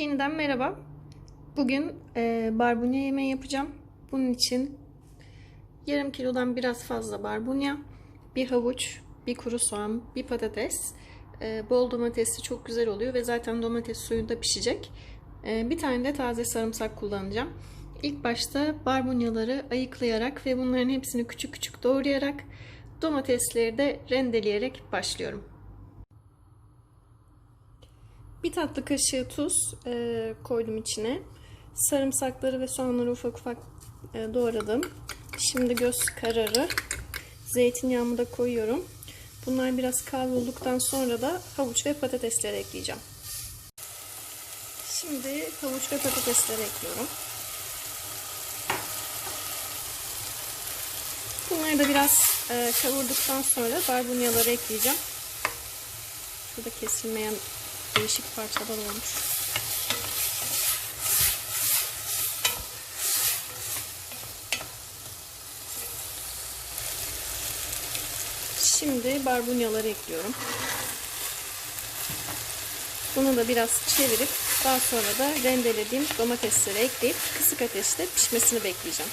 Yeniden merhaba. Bugün e, barbunya yemeği yapacağım. Bunun için yarım kilodan biraz fazla barbunya, bir havuç, bir kuru soğan, bir patates, e, bol domatesli çok güzel oluyor ve zaten domates suyunda pişecek. E, bir tane de taze sarımsak kullanacağım. İlk başta barbunyaları ayıklayarak ve bunların hepsini küçük küçük doğrayarak domatesleri de rendeleyerek başlıyorum. Bir tatlı kaşığı tuz e, koydum içine. Sarımsakları ve soğanları ufak ufak e, doğradım. Şimdi göz kararı zeytinyağımı da koyuyorum. Bunlar biraz kavrulduktan sonra da havuç ve patatesleri ekleyeceğim. Şimdi havuç ve patatesleri ekliyorum. Bunları da biraz e, kavurduktan sonra barbunyaları ekleyeceğim. Şurada kesilmeyen değişik parçalar olmuş. Şimdi barbunyaları ekliyorum. Bunu da biraz çevirip daha sonra da rendelediğim domatesleri ekleyip kısık ateşte pişmesini bekleyeceğim.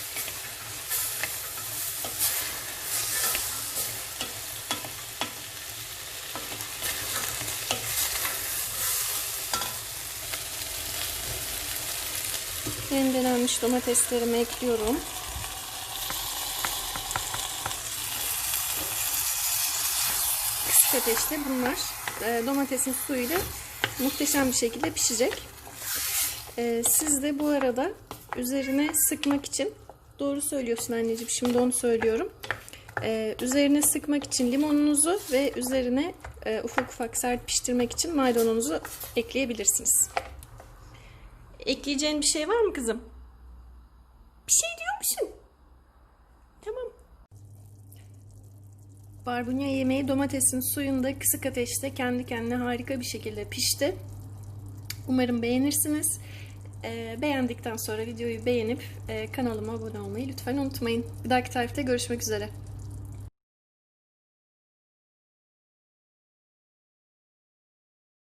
Rendelenmiş domateslerimi ekliyorum. Kısık ateşte bunlar e, domatesin suyuyla muhteşem bir şekilde pişecek. E, siz de bu arada üzerine sıkmak için doğru söylüyorsun anneciğim şimdi onu söylüyorum. E, üzerine sıkmak için limonunuzu ve üzerine ufak ufak sert piştirmek için maydanozunuzu ekleyebilirsiniz. Ekleyeceğin bir şey var mı kızım? Bir şey diyor musun? Tamam. Barbunya yemeği domatesin suyunda kısık ateşte kendi kendine harika bir şekilde pişti. Umarım beğenirsiniz. Ee, beğendikten sonra videoyu beğenip e, kanalıma abone olmayı lütfen unutmayın. Bir dahaki tarifte görüşmek üzere.